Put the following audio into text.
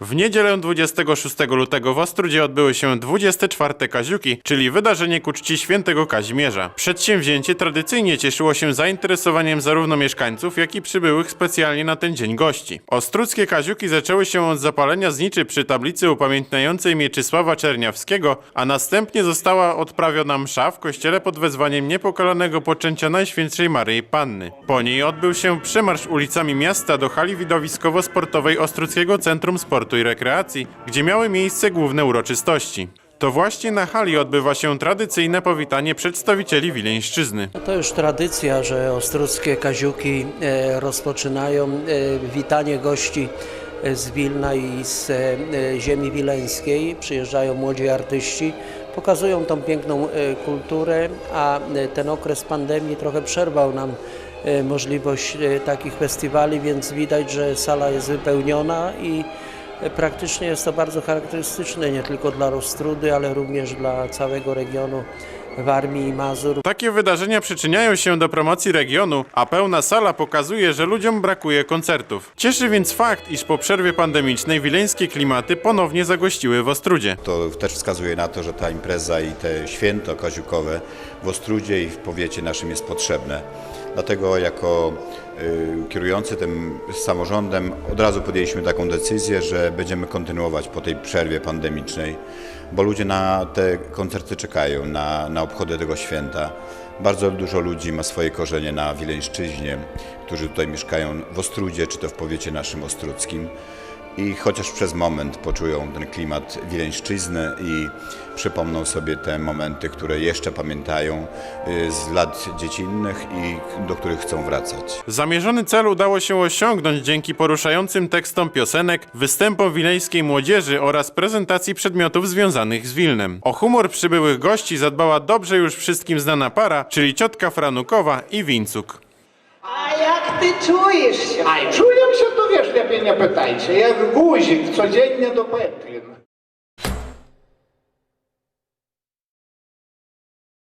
W niedzielę 26 lutego w Ostrudzie odbyły się 24 Kaziuki, czyli wydarzenie ku czci świętego Kazimierza. Przedsięwzięcie tradycyjnie cieszyło się zainteresowaniem zarówno mieszkańców, jak i przybyłych specjalnie na ten dzień gości. Ostrudzkie Kaziuki zaczęły się od zapalenia zniczy przy tablicy upamiętniającej Mieczysława Czerniawskiego, a następnie została odprawiona msza w kościele pod wezwaniem niepokalanego poczęcia Najświętszej Maryi Panny. Po niej odbył się przemarsz ulicami miasta do hali widowiskowo-sportowej Ostruckiego Centrum Sportu i Rekreacji, gdzie miały miejsce główne uroczystości. To właśnie na hali odbywa się tradycyjne powitanie przedstawicieli Wileńszczyzny. To już tradycja, że ostruckie kaziuki e, rozpoczynają e, witanie gości e, z Wilna i z ziemi wileńskiej. Przyjeżdżają młodzi artyści, pokazują tą piękną kulturę, a ten okres pandemii trochę przerwał nam możliwość takich festiwali, więc widać, że sala jest wypełniona i praktycznie jest to bardzo charakterystyczne nie tylko dla Rostrudy, ale również dla całego regionu Warmii i Mazur. Takie wydarzenia przyczyniają się do promocji regionu, a pełna sala pokazuje, że ludziom brakuje koncertów. Cieszy więc fakt, iż po przerwie pandemicznej wileńskie klimaty ponownie zagościły w Ostrudzie. To też wskazuje na to, że ta impreza i te święto koziukowe w Ostrudzie i w powiecie naszym jest potrzebne. Dlatego jako kierujący tym samorządem od razu podjęliśmy taką decyzję, że będziemy kontynuować po tej przerwie pandemicznej, bo ludzie na te koncerty czekają, na, na obchody tego święta. Bardzo dużo ludzi ma swoje korzenie na Wileńszczyźnie, którzy tutaj mieszkają w Ostrudzie, czy to w powiecie naszym ostrudzkim i chociaż przez moment poczują ten klimat wileńszczyzny i przypomną sobie te momenty, które jeszcze pamiętają y, z lat dziecinnych i do których chcą wracać. Zamierzony cel udało się osiągnąć dzięki poruszającym tekstom piosenek, występom wileńskiej młodzieży oraz prezentacji przedmiotów związanych z Wilnem. O humor przybyłych gości zadbała dobrze już wszystkim znana para, czyli ciotka Franukowa i Wincuk. A jak ty czujesz się? A czuję się, to wiesz, lepiej nie pytajcie. Jak guzik, codziennie do pętlin.